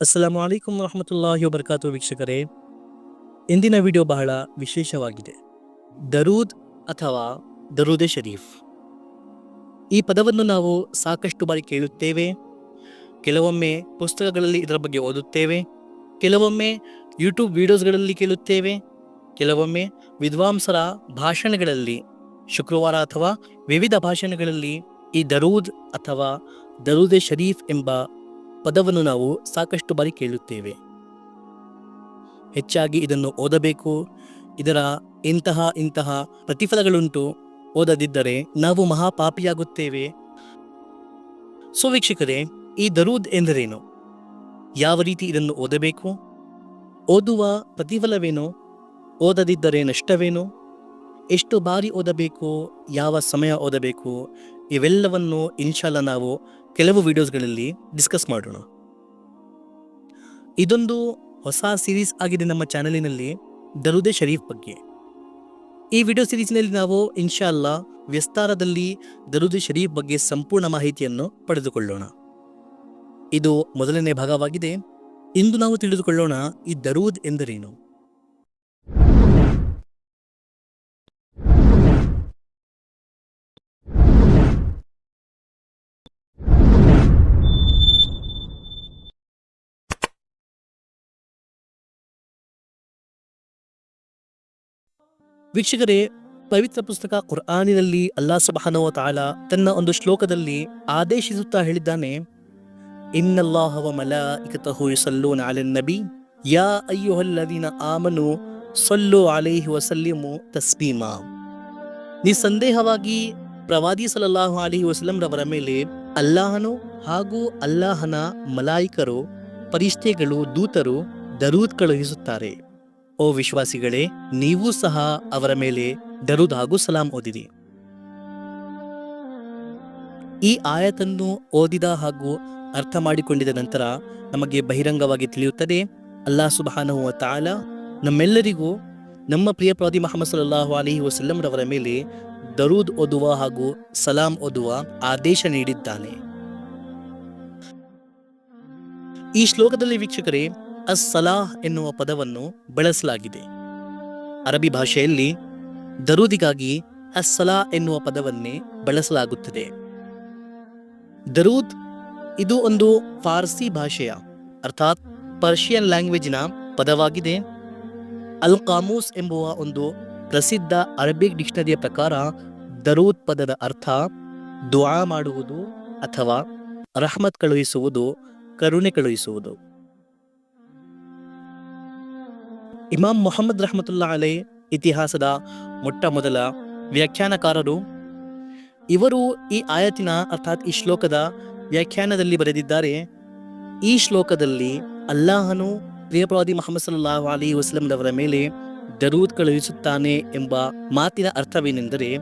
ಅಸ್ಸಲಾಮು ಅಲೈಕುಂ ವರಹಮತುಲ್ಲಾಹಿ ವಬರ್ಕಾತು ವೀಕ್ಷಕರೇ. ಇಂದಿನ ವಿಡಿಯೋ ಬಹಳ ವಿಶೇಷವಾಗಿದೆ. ದರೂದ್ ಅಥವಾ ದರೂದೆ ಶರೀಫ್. ಈ ಪದವನ್ನು ನಾವು ಸಾಕಷ್ಟು ಬಾರಿ ಕೇಳುತ್ತೇವೆ. ಕೆಲವೊಮ್ಮೆ ಪುಸ್ತಕಗಳಲ್ಲಿ ಇದರ ಬಗ್ಗೆ ಓದುತ್ತೇವೆ. ಕೆಲವೊಮ್ಮೆ ಯೂಟ್ಯೂಬ್ ವಿಡಿಯೋಸ್ಗಳಲ್ಲಿ ಕೇಳುತ್ತೇವೆ. ಕೆಲವೊಮ್ಮೆ ವಿದ್ವಾಂಸರ ಭಾಷಣಗಳಲ್ಲಿ, ಶುಕ್ರವಾರ ಅಥವಾ ವಿವಿಧ ಭಾಷಣಗಳಲ್ಲಿ ಈ ದರೂದ್ ಅಥವಾ ದರೂದೆ ಶರೀಫ್ ಎಂಬ ಪದವನ್ನು ನಾವು ಸಾಕಷ್ಟು ಬಾರಿ ಕೇಳುತ್ತೇವೆ. ಹೆಚ್ಚಾಗಿ ಇದನ್ನು ಓದಬೇಕು. ಇದರ ಇಂತಹ ಇಂತಹ ಪ್ರತಿಫಲಗಳುಂಟು ಓದದಿದ್ದರೆ ನಾವು ಮಹಾಪಾಪಿಯಾಗುತ್ತೇವೆ. ಸೊ ವೀಕ್ಷಕರೇ ಈ ದರೂದ್ ಎಂದರೇನು? ಯಾವ ರೀತಿ ಇದನ್ನು ಓದಬೇಕು? ಓದುವ ಪ್ರತಿಫಲವೇನು? ಓದದಿದ್ದರೆ ನಷ್ಟವೇನು? ಎಷ್ಟು ಬಾರಿ ಓದಬೇಕು, ಯಾವ ಸಮಯ ಓದಬೇಕು, ಇವೆಲ್ಲವನ್ನು ಇನ್ಶಾಲ್ಲ ನಾವು ಕೆಲವು ವಿಡಿಯೋಸ್ಗಳಲ್ಲಿ ಡಿಸ್ಕಸ್ ಮಾಡೋಣ. ಇದೊಂದು ಹೊಸ ಸೀರೀಸ್ ಆಗಿದೆ ನಮ್ಮ ಚಾನಲಿನಲ್ಲಿ ದರುದೆ ಶರೀಫ್ ಬಗ್ಗೆ. ಈ ವಿಡಿಯೋ ಸೀರೀಸ್ನಲ್ಲಿ ನಾವು ಇನ್ಶಾಲ್ಲ ವಿಸ್ತಾರದಲ್ಲಿ ದರುದೆ ಶರೀಫ್ ಬಗ್ಗೆ ಸಂಪೂರ್ಣ ಮಾಹಿತಿಯನ್ನು ಪಡೆದುಕೊಳ್ಳೋಣ. ಇದು ಮೊದಲನೇ ಭಾಗವಾಗಿದೆ. ಇಂದು ನಾವು ತಿಳಿದುಕೊಳ್ಳೋಣ ಈ ದರೂದ್ ಎಂದರೇನು? ವೀಕ್ಷಕರೇ, ಪವಿತ್ರ ಪುಸ್ತಕ ಕುರ್ಆನಿನಲ್ಲಿ ಅಲ್ಲಾ ಸುಬಹಾನವ ತಾಳ ತನ್ನ ಒಂದು ಶ್ಲೋಕದಲ್ಲಿ ಆದೇಶಿಸುತ್ತಾ ಹೇಳಿದ್ದಾನೆ ಇನ್ನಲ್ಲಾಹವ ಮಲ ಮಲಾಯಿಕತಹು ಯುಸಲ್ಲೂನ ಅಲನ್ ನಬಿ, ಯಾ ಅಯ್ಯುಹಲ್ಲದೀನ ಆಮನು ಸೊಲ್ಲು ಅಲೈಹಿ ವಸಲ್ಲಿಮು ತಸ್ಬೀಮಾ. ನಿಸ್ಸಂದೇಹವಾಗಿ ಪ್ರವಾದಿ ಸಲಲ್ಲಾಹು ಅಲಿಹಿ ವಸಲ್ಲಂ ರವರ ಮೇಲೆ ಅಲ್ಲಾಹನು ಹಾಗೂ ಅಲ್ಲಾಹನ ಮಲಾಯಿಕರು, ಪರಿಷ್ಠೆಗಳು, ದೂತರು ದರೂದ್ ಕಳುಹಿಸುತ್ತಾರೆ ಓ ವಿಶ್ವಾಸಿಗಳೇ, ನೀವು ಸಹ ಅವರ ಮೇಲೆ ದರುದಾಗು ಸಲಾಂ ಓದಿರಿ. ಈ ಆಯತನ್ನು ಓದಿದ ಹಾಗೂ ಅರ್ಥ ಮಾಡಿಕೊಂಡಿದ ನಂತರ ನಮಗೆ ಬಹಿರಂಗವಾಗಿ ತಿಳಿಯುತ್ತದೆ ಅಲ್ಲಾ ಸುಬಹಾನಹು ವ ತಾಲ ನಮ್ಮೆಲ್ಲರಿಗೂ ನಮ್ಮ ಪ್ರಿಯ ಪ್ರವಾದಿ ಮಹಮ್ಮದ್ ಸಲ್ಲಾಹು ಅಲಹಿ ವಸಲ್ಲಂ ರವರ ಮೇಲೆ ದರೂದ್ ಓದುವ ಹಾಗೂ ಸಲಾಂ ಓದುವ ಆದೇಶ ನೀಡಿದ್ದಾನೆ. ಈ ಶ್ಲೋಕದಲ್ಲಿ ವೀಕ್ಷಕರೇ ಅಸ್ ಸಲಾಹ್ ಎನ್ನುವ ಪದವನ್ನು ಬಳಸಲಾಗಿದೆ. ಅರಬಿ ಭಾಷೆಯಲ್ಲಿ ದರೂದಿಗಾಗಿ ಅಸ್ಸಲಾ ಎನ್ನುವ ಪದವನ್ನೇ ಬಳಸಲಾಗುತ್ತದೆ. ದರೂದ್ ಇದು ಒಂದು ಫಾರ್ಸಿ ಭಾಷೆಯ, ಅರ್ಥಾತ್ ಪರ್ಷಿಯನ್ ಲ್ಯಾಂಗ್ವೇಜ್ನ ಪದವಾಗಿದೆ. ಅಲ್ ಕಾಮೂಸ್ ಎಂಬುವ ಒಂದು ಪ್ರಸಿದ್ಧ ಅರಬಿಕ್ ಡಿಕ್ಷನರಿಯ ಪ್ರಕಾರ ದರೂದ್ ಪದದ ಅರ್ಥ ದುವಾ ಮಾಡುವುದು ಅಥವಾ ರಹಮತ್ ಕಳುಹಿಸುವುದು, ಕರುಣೆ ಕಳುಹಿಸುವುದು. ಇಮಾಮ್ ಮೊಹಮ್ಮದ್ ರಹಮತುಲ್ಲಾ ಅಲೆ ಇತಿಹಾಸದ ಮೊಟ್ಟ ಮೊದಲ ವ್ಯಾಖ್ಯಾನಕಾರರು. ಇವರು ಈ ಆಯತಿನ ಅರ್ಥಾತ್ ಈ ಶ್ಲೋಕದ ವ್ಯಾಖ್ಯಾನದಲ್ಲಿ ಬರೆದಿದ್ದಾರೆ. ಈ ಶ್ಲೋಕದಲ್ಲಿ ಅಲ್ಲಾಹನು ಪ್ರಿಯಪ್ರವಾದಿ ಮೊಹಮ್ಮದ್ ಸಲ್ಲಾಹು ಅಲಿ ವಸ್ಲಂರವರ ಮೇಲೆ ದರೂದ್ ಕಳುಹಿಸುತ್ತಾನೆ ಎಂಬ ಮಾತಿನ ಅರ್ಥವೇನೆಂದರೆ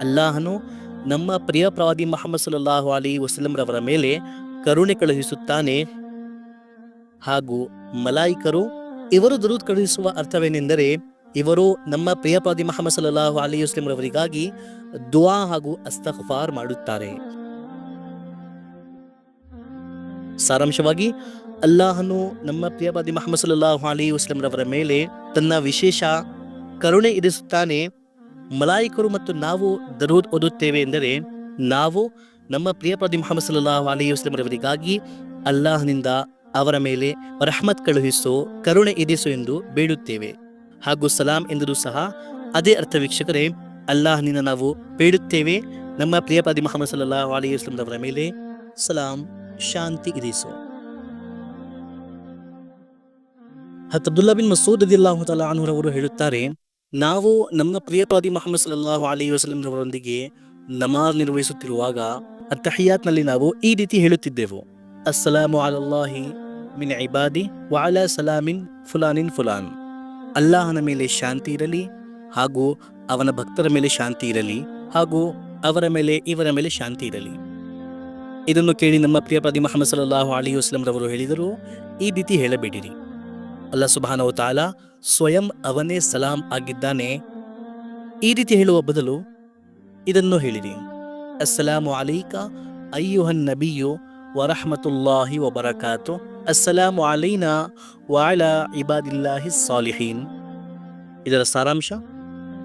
ಅಲ್ಲಾಹನು ನಮ್ಮ ಪ್ರಿಯ ಪ್ರವಾದಿ ಮೊಹಮ್ಮದ್ ಸಲ್ಲಾಹು ಅಲಿ ವಸ್ಲಂರವರ ಮೇಲೆ ಕರುಣೆ ಕಳುಹಿಸುತ್ತಾನೆ. ಹಾಗೂ ಮಲಾಯಿಕರು ಇವರು ದರೂದ್ ಕಳುಹಿಸುವ ಅರ್ಥವೇನೆಂದರೆ ಇವರು ನಮ್ಮ ಪ್ರಿಯ ಪ್ರವಾದಿ ಮಹಮ್ಮದ್ ಸಲ್ಲಾಹು ಅಲಿ ರವರಿಗಾಗಿ ದುವಾ ಹಾಗೂ ಅಸ್ತಫಾರ್ ಮಾಡುತ್ತಾರೆ. ಸಾರಾಂಶವಾಗಿ, ಅಲ್ಲಾಹನು ನಮ್ಮ ಪ್ರಿಯ ಪ್ರವಾದಿ ಮಹಮ್ಮದ್ ಸಲ್ಲಾಹು ಅಲಿ ರವರ ಮೇಲೆ ತನ್ನ ವಿಶೇಷ ಕರುಣೆ ಇರಿಸುತ್ತಾನೆ. ಮಲಾಯಿಕರು ಮತ್ತು ನಾವು ದರೂದ್ ಓದುತ್ತೇವೆ ಎಂದರೆ ನಾವು ನಮ್ಮ ಪ್ರಿಯ ಪ್ರವಾದಿ ಮಹಮ್ಮದ್ ಸಲ್ಲಾಹು ಅಲಿ ರವರಿಗಾಗಿ ಅಲ್ಲಾಹನಿಂದ ಅವರ ಮೇಲೆ ರಹಮತ್ ಕಳುಹಿಸು, ಕರುಣೆ ಇರಿಸು ಎಂದು ಬೇಡುತ್ತೇವೆ. ಹಾಗೂ ಸಲಾಂ ಎಂದರೂ ಸಹ ಅದೇ ಅರ್ಥ ವೀಕ್ಷಕರೇ ಅಲ್ಲಾಹನಿಂದ ನಾವು ಬೇಡುತ್ತೇವೆ. ನಮ್ಮ ಪ್ರಿಯಪಾದಿ ಮೊಹಮ್ಮದ್ ಸಲ್ಲಾಹ್ ಅಲಿ ಅವರ ಮೇಲೆ ಸಲಾಂ ಶಾಂತಿ ಇರಿಸು. ಹತ್ ಅಬ್ದುಲ್ಲಾ ಬಿನ್ ಮಸೂದ್ ಅದಿಲ್ಲಾಹು ತಲಾ ಹೇಳುತ್ತಾರೆ, ನಾವು ನಮ್ಮ ಪ್ರಿಯಪಾದಿ ಮೊಹಮ್ಮದ್ ಸಲ್ಲಾಹು ಅಲಿ ವಸಲಂರವರೊಂದಿಗೆ ನಮಾಜ್ ನಿರ್ವಹಿಸುತ್ತಿರುವಾಗ ಅತ್ತಹಿಯಾತ್ನಲ್ಲಿ ನಾವು ಈ ರೀತಿ ಹೇಳುತ್ತಿದ್ದೆವು, ಅಸ್ಸಲಾಮು ಅಲಲ್ಲಾಹಿ ಮಿನ್ ಇಬಾದಿ ವಾಲ ಸಲಾಮಿನ್ ಫುಲಾನಿನ್ ಫುಲಾನ್ ಅಲ್ಲಾಹನ ಮೇಲೆ ಶಾಂತಿ ಇರಲಿ ಹಾಗೂ ಅವನ ಭಕ್ತರ ಮೇಲೆ ಶಾಂತಿ ಇರಲಿ ಹಾಗೂ ಅವರ ಮೇಲೆ ಇವರ ಮೇಲೆ ಶಾಂತಿ ಇರಲಿ. ಇದನ್ನು ಕೇಳಿ ನಮ್ಮ ಪ್ರಿಯ ಪ್ರದಿ ಮೊಹಮ್ಮದ್ ಸಲ್ಲಾಹು ಅಲಿ ವಸ್ಲಂ ರವರು ಹೇಳಿದರು, ಈ ರೀತಿ ಹೇಳಬೇಡಿರಿ. ಅಲ್ಲ ಸುಬಾನವ ತಾಲ ಸ್ವಯಂ ಅವನೇ ಸಲಾಂ ಆಗಿದ್ದಾನೆ. ಈ ರೀತಿ ಹೇಳುವ ಬದಲು ಇದನ್ನು ಹೇಳಿರಿ. ಅಸ್ಸಲಾಮು ಅಲೈಕ ಅಯ್ಯುಹನ್ ನಬಿಯು ವರಹಮತುಲ್ಲಾಹಿ ವಬರಕಾತು. ಅಸ್ಸಲಾಮು ಅಲೈನಾ ವಾಳ ಇಬಾದಿಲ್ಲಾಹಿ ಸಾಲಿಹೀನ್ ಇದರ ಸಾರಾಂಶ,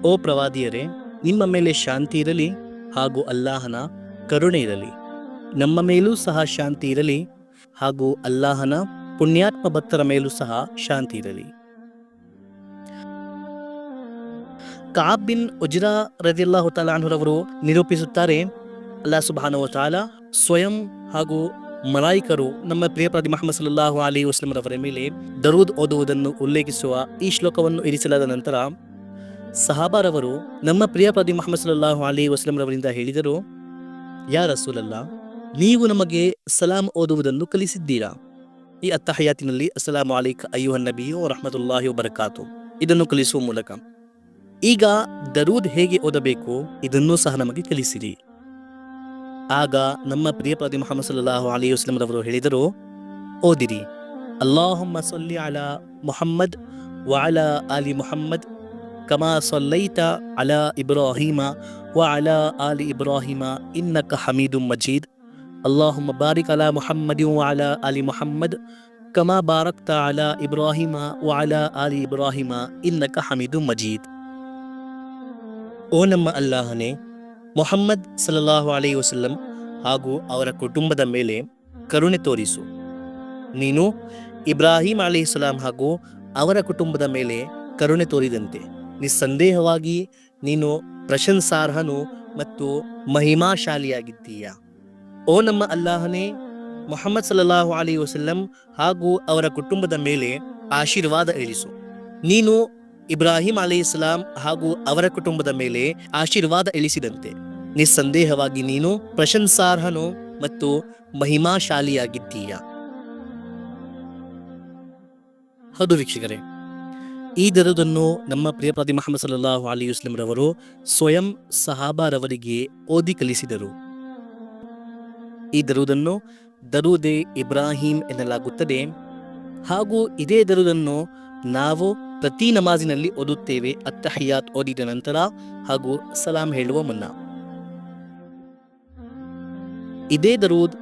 ಓ ಪ್ರವಾದಿಯರೇ, ನಿಮ್ಮ ಮೇಲೆ ಶಾಂತಿ ಇರಲಿ ಹಾಗೂ ಅಲ್ಲಾಹನ ಕರುಣೆ ಇರಲಿ. ನಮ್ಮ ಮೇಲೂ ಸಹ ಶಾಂತಿ ಇರಲಿ ಹಾಗೂ ಅಲ್ಲಾಹನ ಪುಣ್ಯಾತ್ಮ ಭಕ್ತರ ಮೇಲೂ ಸಹ ಶಾಂತಿ ಇರಲಿ. ಕಾಬ್ ಬಿನ್ ಉಜ್ರಾ ರದಿಲ್ಲಾಹು ತಾಲಾನ್ಹುರವರು ನಿರೂಪಿಸುತ್ತಾರೆ ಅಲ್ಲಾ ಸುಬಾನವ ತಾಲ ಸ್ವಯಂ ಹಾಗೂ ಮಲಾಯಿಕರು ನಮ್ಮ ಪ್ರಿಯ ಪ್ರತಿ ಮಹಮ್ಮದ್ ಸಲ್ಲಾಹು ಅಲಿ ವಸ್ಲಮರವರ ಮೇಲೆ ದರೂದ್ ಓದುವುದನ್ನು ಉಲ್ಲೇಖಿಸುವ ಈ ಶ್ಲೋಕವನ್ನು ಇರಿಸಲಾದ ನಂತರ ಸಹಾಬಾರವರು ನಮ್ಮ ಪ್ರಿಯ ಪ್ರತಿ ಮಹಮ್ಮದ್ ಸಲ್ಲಾಹು ಅಲಿ ವಸ್ಲಂರವರಿಂದ ಹೇಳಿದರು, ಯಾ ರಸೂಲಲ್ಲ ನೀವು ನಮಗೆ ಸಲಾಂ ಓದುವುದನ್ನು ಕಲಿಸಿದ್ದೀರಾ? ಈ ಅತ್ತಹಯಾತಿನಲ್ಲಿ ಅಸ್ಸಲಾಂ ಅಲೈಕ್ ಅಯ್ಯುಹನ್ ನಬಿಯು ರಹಮತುಲ್ಲಾಹಿ ಬರಕಾತು ಇದನ್ನು ಕಲಿಸುವ ಮೂಲಕ, ಈಗ ದರೂದ್ ಹೇಗೆ ಓದಬೇಕು, ಇದನ್ನು ಸಹ ನಮಗೆ ಕಲಿಸಿರಿ. ಆಗ ನಮ್ಮ ಪ್ರಿಯ ಪ್ರತಿ ಮೊಹಮ್ಮದ್ ಸಲ್ಲಾಹು ಅಲಿ ವಸ್ಲಂರವರು ಹೇಳಿದರು ಓದಿರಿ ಅಲ್ಲಾಹುಮ್ಮ ಸೊಲ್ಲಿ ಅಲ ಮುಹಮ್ಮದ್ ವಅಲ ಆಲಿ ಮುಹಮ್ಮದ್ ಕಮಾ ಸೊಲ್ಲೈತ ಅಲ ಇಬ್ರಾಹಿಮ وعلى آل إبراهيم إنك حميد مجيد اللهم بارك على محمد وعلى آل محمد كما باركت على إبراهيم وعلى آل إبراهيم إنك حميد مجيد ಓ ನಮ್ಮ ಅಲ್ಲಾಹನೇ ಮೊಹಮ್ಮದ್ ಸಲ್ಲಲ್ಲಾಹು ಅಲೈ ವಸಲ್ಲಂ ಹಾಗೂ ಅವರ ಕುಟುಂಬದ ಮೇಲೆ ಕರುಣೆ ತೋರಿಸು. ನೀನು ಇಬ್ರಾಹಿಂ ಅಲಿಸ್ಲಾಂ ಹಾಗೂ ಅವರ ಕುಟುಂಬದ ಮೇಲೆ ಕರುಣೆ ತೋರಿದಂತೆ ನಿಸ್ಸಂದೇಹವಾಗಿ ನೀನು ಪ್ರಶಂಸಾರ್ಹನು ಮತ್ತು ಮಹಿಮಾಶಾಲಿಯಾಗಿದ್ದೀಯ. ಓ ನಮ್ಮ ಅಲ್ಲಾಹನೇ, ಮೊಹಮ್ಮದ್ ಸಲ್ಲಲ್ಲಾಹು ಅಲಿ ವಸಲ್ಲಂ ಹಾಗೂ ಅವರ ಕುಟುಂಬದ ಮೇಲೆ ಆಶೀರ್ವಾದ ಇಳಿಸು ನೀನು ಇಬ್ರಾಹಿಂ ಅಲಿ ಇಸ್ಲಾಂ ಹಾಗೂ ಅವರ ಕುಟುಂಬದ ಮೇಲೆ ಆಶೀರ್ವಾದ ಇಳಿಸಿದಂತೆ, ನಿಸ್ಸಂದೇಹವಾಗಿ ನೀನು ಪ್ರಶಂಸಾರ್ಹನು ಮತ್ತು ಮಹಿಮಾಶಾಲಿಯಾಗಿದ್ದೀಯ. ಹೌದು ವೀಕ್ಷಕರೇ, ಈ ದರದನ್ನು ನಮ್ಮ ಪ್ರಿಯ ಪ್ರತಿ ಮಹಮ್ಮದ್ ಸಲ್ಲಾಹು ಅಲಿ ರವರು ಸ್ವಯಂ ಸಹಾಬಾರವರಿಗೆ ಓದಿ ಕಲಿಸಿದರು. ಈ ದರುದನ್ನು ದರುದೆ ಇಬ್ರಾಹಿಂ ಎನ್ನಲಾಗುತ್ತದೆ ಹಾಗೂ ಇದೇ ದರುದನ್ನು ನಾವು ಪ್ರತಿ ನಮಾಜಿನಲ್ಲಿ ಓದುತ್ತೇವೆ ಅತ್ತಹಿಯಾತ್ ಓದಿದ ನಂತರ ಹಾಗೂ ಸಲಾಂ ಹೇಳುವ ಮುನ್ನ. ಇದೇ ದರೂದ್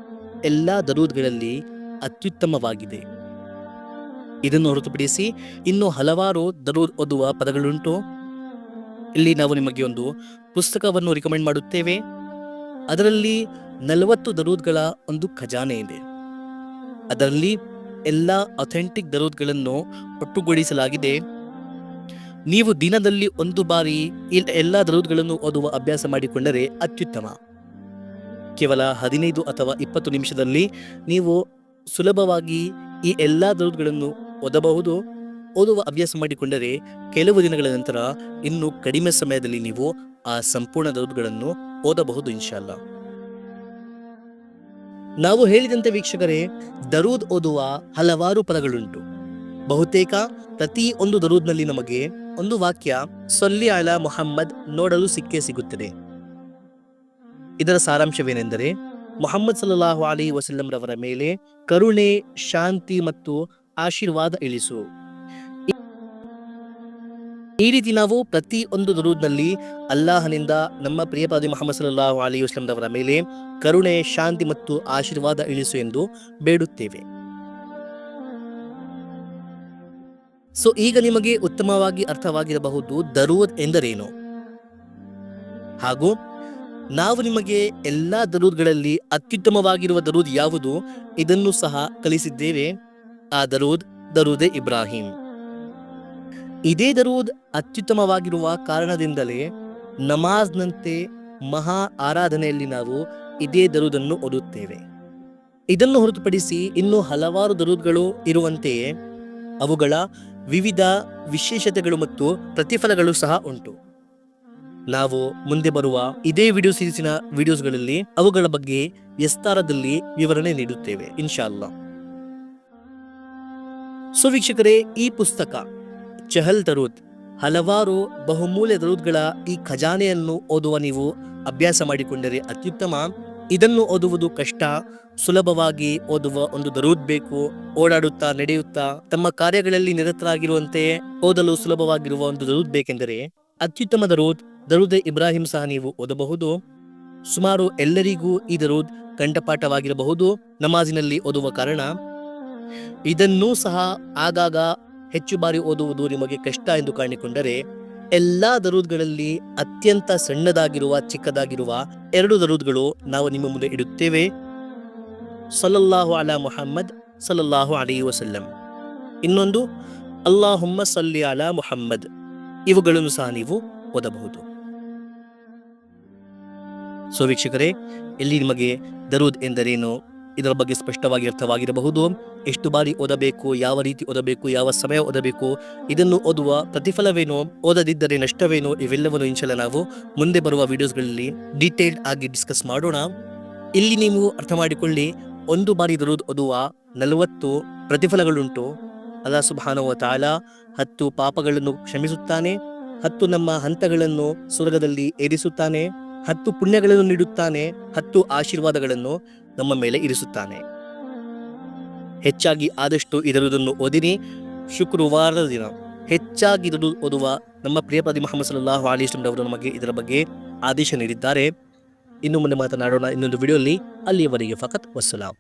ಎಲ್ಲ ದರೂದ್ಗಳಲ್ಲಿ ಅತ್ಯುತ್ತಮವಾಗಿದೆ. ಇದನ್ನು ಹೊರತುಪಡಿಸಿ ಇನ್ನು ಹಲವಾರು ದರೂದ್ ಓದುವ ಪದಗಳುಂಟು. ಇಲ್ಲಿ ನಾವು ನಿಮಗೆ ಒಂದು ಪುಸ್ತಕವನ್ನು ರಿಕಮೆಂಡ್ ಮಾಡುತ್ತೇವೆ. ಅದರಲ್ಲಿ ನಲವತ್ತು ದರೂದ್ಗಳ ಒಂದು ಖಜಾನೆ ಇದೆ. ಅದರಲ್ಲಿ ಎಲ್ಲ ಅಥೆಂಟಿಕ್ ದರೂದ್ಗಳನ್ನು ಒಟ್ಟುಗೂಡಿಸಲಾಗಿದೆ. ನೀವು ದಿನದಲ್ಲಿ ಒಂದು ಬಾರಿ ಎಲ್ಲ ದರೂದ್ಗಳನ್ನು ಓದುವ ಅಭ್ಯಾಸ ಮಾಡಿಕೊಂಡರೆ ಅತ್ಯುತ್ತಮ. ಕೇವಲ ಹದಿನೈದು ಅಥವಾ ಇಪ್ಪತ್ತು ನಿಮಿಷದಲ್ಲಿ ನೀವು ಸುಲಭವಾಗಿ ಈ ಎಲ್ಲ ದರೂದ್ಗಳನ್ನು ಓದಬಹುದು. ಓದುವ ಅಭ್ಯಾಸ ಮಾಡಿಕೊಂಡರೆ ಕೆಲವು ದಿನಗಳ ನಂತರ ಇನ್ನು ಕಡಿಮೆ ಸಮಯದಲ್ಲಿ ನೀವು ಆ ಸಂಪೂರ್ಣ ದರೂದ್ಗಳನ್ನು ಓದಬಹುದು ಇನ್ಶಾಲ್ಲ ನಾವು ಹೇಳಿದಂತೆ ವೀಕ್ಷಕರೇ, ದರೂದ್ ಓದುವ ಹಲವಾರು ಪದಗಳುಂಟು. ಬಹುತೇಕ ಪ್ರತಿ ಒಂದು ದರೂದ್ನಲ್ಲಿ ನಮಗೆ ಒಂದು ವಾಕ್ಯ ಸೊಲ್ಲಿ ಅಲ ಮೊಹಮ್ಮದ್ ನೋಡಲು ಸಿಕ್ಕೇ ಸಿಗುತ್ತದೆ. ಇದರ ಸಾರಾಂಶವೇನೆಂದರೆ, ಮೊಹಮ್ಮದ್ ಸಲ್ಲಾಹು ಅಲಿ ವಸಲ್ಲಂ ರವರ ಮೇಲೆ ಕರುಣೆ, ಶಾಂತಿ ಮತ್ತು ಆಶೀರ್ವಾದ ಇಳಿಸು. ಈ ರೀತಿ ನಾವು ಪ್ರತಿ ಒಂದು ದರೂದ್ನಲ್ಲಿ ಅಲ್ಲಾಹನಿಂದ ನಮ್ಮ ಪ್ರಿಯಪಾದಿ ಮೊಹಮ್ಮದ್ ಸಲ್ಲಾಹು ಅಲಿ ವಸ್ಲಂರವರ ಮೇಲೆ ಕರುಣೆ, ಶಾಂತಿ ಮತ್ತು ಆಶೀರ್ವಾದ ಇಳಿಸು ಎಂದು ಬೇಡುತ್ತೇವೆ. ಸೊ ಈಗ ನಿಮಗೆ ಉತ್ತಮವಾಗಿ ಅರ್ಥವಾಗಿರಬಹುದು ದರೂದ್ ಎಂದರೇನು? ಹಾಗೂ ನಾವು ನಿಮಗೆ ಎಲ್ಲಾ ದರೂದ್ಗಳಲ್ಲಿ ಅತ್ಯುತ್ತಮವಾಗಿರುವ ದರೂದ್ ಯಾವುದು? ಇದನ್ನು ಸಹ ಕಲಿಸಿದ್ದೇವೆ. ಆ ದರೂದ್, ದರೂದೆ ಇಬ್ರಾಹಿಂ. ಇದೇ ದರೂದ್ ಅತ್ಯುತ್ತಮವಾಗಿರುವ ಕಾರಣದಿಂದಲೇ ನಮಾಜ್ನಂತೆ ಮಹಾ ಆರಾಧನೆಯಲ್ಲಿ ನಾವು ಇದೇ ದರೂದನ್ನು ಓದುತ್ತೇವೆ. ಇದನ್ನು ಹೊರತುಪಡಿಸಿ ಇನ್ನೂ ಹಲವಾರು ದರೂದ್ಗಳು ಇರುವಂತೆಯೇ ಅವುಗಳ ವಿವಿಧ ವಿಶೇಷತೆಗಳು ಮತ್ತು ಪ್ರತಿಫಲಗಳು ಸಹ ಉಂಟು. ನಾವು ಮುಂದೆ ಬರುವ ಇದೇ ವಿಡಿಯೋ ಸೀರೀಸಿನ ವಿಡಿಯೋಸ್ಗಳಲ್ಲಿ ಅವುಗಳ ಬಗ್ಗೆ ವಿಸ್ತಾರದಲ್ಲಿ ವಿವರಣೆ ನೀಡುತ್ತೇವೆ. ಇನ್ಶಾಲ್ಲಾ ಸುವೀಕ್ಷಕರೇ ಈ ಪುಸ್ತಕ ಚಹಲ್ ದರೂದ್. ಹಲವಾರು ಬಹುಮೂಲ್ಯ ದರೂದ್ಗಳ ಈ ಖಜಾನೆಯನ್ನು ಓದುವ ನೀವು ಅಭ್ಯಾಸ ಮಾಡಿಕೊಂಡರೆ ಅತ್ಯುತ್ತಮ. ಇದನ್ನು ಓದುವುದು ಕಷ್ಟ, ಸುಲಭವಾಗಿ ಓದುವ ಒಂದು ದರೂದ್ ಬೇಕು. ಓಡಾಡುತ್ತಾ, ನಡೆಯುತ್ತಾ, ತಮ್ಮ ಕಾರ್ಯಗಳಲ್ಲಿ ನಿರತರಾಗಿರುವಂತೆ ಓದಲು ಸುಲಭವಾಗಿರುವ ಒಂದು ದರೂದ್ ಬೇಕೆಂದರೆ ಅತ್ಯುತ್ತಮ ದರೂದ್ ದರೂದ್ ಇಬ್ರಾಹಿಂ ಸಹ ನೀವು ಓದಬಹುದು. ಸುಮಾರು ಎಲ್ಲರಿಗೂ ಈ ದರೂದ್ ಕಂಠಪಾಠವಾಗಿರಬಹುದು, ನಮಾಜಿನಲ್ಲಿ ಓದುವ ಕಾರಣ. ಇದನ್ನೂ ಸಹ ಆಗಾಗ ಹೆಚ್ಚು ಬಾರಿ ಓದುವುದು ನಿಮಗೆ ಕಷ್ಟ ಎಂದು ಕಾಣಿಕೊಂಡರೆ, ಎಲ್ಲಾ ದರೂದ್ಗಳಲ್ಲಿ ಅತ್ಯಂತ ಸಣ್ಣದಾಗಿರುವ, ಚಿಕ್ಕದಾಗಿರುವ ಎರಡು ದರೂದ್ಗಳು ನಾವು ನಿಮ್ಮ ಮುಂದೆ ಇಡುತ್ತೇವೆ. ಸಲ್ಲಲ್ಲಾಹು ಅಲಾ ಮುಹಮ್ಮದ್ ಸಲ್ಲಲ್ಲಾಹು ಅಲಿ ವಸಲ್ಲಂ. ಇನ್ನೊಂದು, ಅಲ್ಲಾಹುಮ್ಮ ಸಲ್ಲಿ ಅಲಾ ಮುಹಮ್ಮದ್. ಇವುಗಳನ್ನು ಸಹ ನೀವು ಓದಬಹುದು. ಸೋ ವೀಕ್ಷಕರೇ, ಇಲ್ಲಿ ನಿಮಗೆ ದರೂದ್ ಎಂದರೇನು? ಇದರ ಬಗ್ಗೆ ಸ್ಪಷ್ಟವಾಗಿ ಅರ್ಥವಾಗಿರಬಹುದು. ಎಷ್ಟು ಬಾರಿ ಓದಬೇಕು, ಯಾವ ರೀತಿ ಓದಬೇಕು, ಯಾವ ಸಮಯ ಓದಬೇಕು, ಇದನ್ನು ಓದುವ ಪ್ರತಿಫಲವೇನು, ಓದದಿದ್ದರೆ ನಷ್ಟವೇನು, ಇವೆಲ್ಲವನ್ನು ಇಂಚಲ ನಾವು ಮುಂದೆ ಬರುವ ವಿಡಿಯೋಸ್ಗಳಲ್ಲಿ ಡೀಟೇಲ್ಡ್ ಆಗಿ ಡಿಸ್ಕಸ್ ಮಾಡೋಣ. ಇಲ್ಲಿ ನೀವು ಅರ್ಥ ಮಾಡಿಕೊಳ್ಳಿ, ಒಂದು ಬಾರಿ ದರೂದ್ ಓದುವ ನಲವತ್ತು ಪ್ರತಿಫಲಗಳುಂಟು. ಅಲ್ಲಾ ಸುಬಾನವ ತಾಳ ಹತ್ತು ಪಾಪಗಳನ್ನು ಕ್ಷಮಿಸುತ್ತಾನೆ, ಹತ್ತು ನಮ್ಮ ಹಂತಗಳನ್ನು ಸ್ವರ್ಗದಲ್ಲಿ ಏರಿಸುತ್ತಾನೆ, ಹತ್ತು ಪುಣ್ಯಗಳನ್ನು ನೀಡುತ್ತಾನೆ, ಹತ್ತು ಆಶೀರ್ವಾದಗಳನ್ನು ನಮ್ಮ ಮೇಲೆ ಇರಿಸುತ್ತಾನೆ. ಹೆಚ್ಚಾಗಿ ಆದಷ್ಟು ಇದರುವುದನ್ನು ಓದಿರಿ. ಶುಕ್ರವಾರದ ದಿನ. ಹೆಚ್ಚಾಗಿ ಇದನ್ನು ಓದುವ ನಮ್ಮ ಪ್ರಿಯಪದಿ ಮೊಹಮ್ಮದ್ ಸಲ್ಲಾಹು ಅವರು ನಮಗೆ ಇದರ ಬಗ್ಗೆ ಆದೇಶ ನೀಡಿದ್ದಾರೆ. ಇನ್ನು ಮುಂದೆ ಮಾತನಾಡೋಣ ಇನ್ನೊಂದು ವಿಡಿಯೋಲಿ ಅಲ್ಲಿಯವರೆಗೆ ಫಕತ್, ವಸ್ಸಲಾಂ.